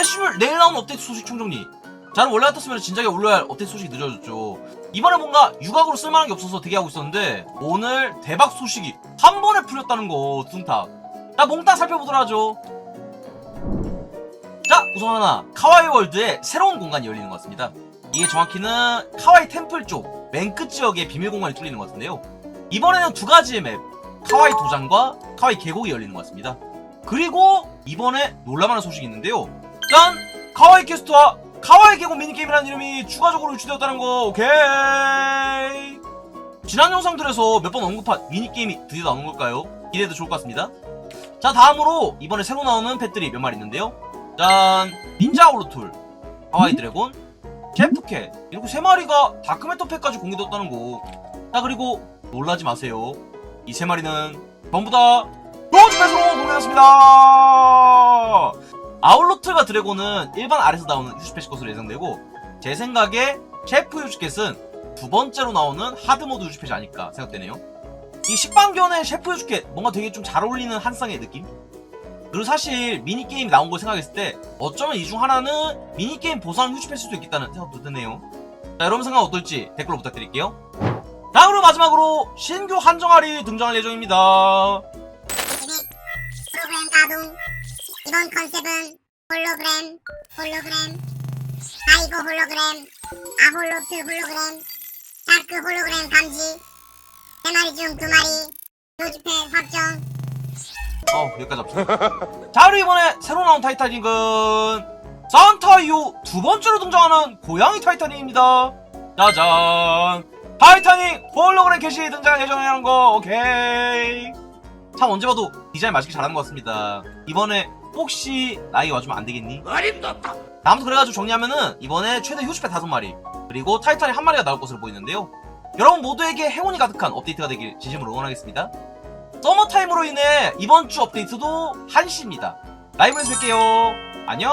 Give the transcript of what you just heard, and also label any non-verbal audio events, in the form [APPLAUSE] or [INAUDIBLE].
해시물 내일 나오는 업데이트 소식 총정리. 저는 원래 같았으면 진작에 올려야 할 업데이트 소식이 늦어졌죠. 이번에 뭔가 유각으로 쓸만한 게 없어서 대기하고 있었는데 오늘 대박 소식이 한 번에 풀렸다는 거 둥탁. 자 몽땅 살펴보도록 하죠. 자 우선 하나. 카와이 월드에 새로운 공간이 열리는 것 같습니다. 이게 정확히는 카와이 템플 쪽 맨 끝 지역에 비밀 공간이 뚫리는 것 같은데요. 이번에는 두 가지의 맵 카와이 도장과 카와이 계곡이 열리는 것 같습니다. 그리고 이번에 놀라만한 소식이 있는데요 짠! 카와이 퀘스트와 카와이 계곡 미니게임이라는 이름이 추가적으로 유치되었다는 거 오케이. 지난 영상들에서 몇 번 언급한 미니게임이 드디어 나오는 걸까요? 기대해도 좋을 것 같습니다. 자 다음으로 이번에 새로 나오는 펫들이 몇 마리 있는데요. 짠 닌자 오르툴 하와이 드래곤 제프캣. 이렇게 세 마리가 다크메터 펫까지 공개되었다는 거자 그리고 놀라지 마세요. 이 세 마리는 전부 다 로즈 펫으로 공개됐습니다 아울로트가 드래곤은 일반 아래서 나오는 휴즈펫이 것으로 예상되고 제 생각에 셰프 휴즈켓은 두 번째로 나오는 하드모드 휴즈펫이 아닐까 생각되네요. 이 식빵견의 셰프 휴즈켓 뭔가 되게 좀 잘 어울리는 한 쌍의 느낌? 그리고 사실 미니게임이 나온 걸 생각했을 때 어쩌면 이 중 하나는 미니게임 보상 휴즈펫일 수도 있겠다는 생각도 드네요. 자 여러분 생각 어떨지 댓글로 부탁드릴게요. 자 그리고 마지막으로 신규 한정알이 등장할 예정입니다. 가동 이번 컨셉은 홀로그램 홀로그램. 아이고 홀로그램 아홀로트 홀로그램 다크 홀로그램 감지. 세 마리 중 두 마리. 요즈패 확정. 어 여기까지 합시다. [LAUGHS] 자 그리고 이번에 새로 나온 타이타닉은 산타 이후 두 번째로 등장하는 고양이 타이타닉입니다. 짜잔. 타이타닉 홀로그램 캐시 등장 예정이라는 거. 오케이. 참 언제 봐도 디자인 맛있게 잘하는 것 같습니다. 이번에 혹시 나이 와주면 안 되겠니? 어림없다. 다음부터 그래가지고 정리하면은 이번에 최대 휴즈패 다섯 마리 그리고 타이탄이 한 마리가 나올 것으로 보이는데요. 여러분 모두에게 행운이 가득한 업데이트가 되길 진심으로 응원하겠습니다. 서머타임으로 인해 이번 주 업데이트도 한시입니다. 라이브에서 뵐게요. 안녕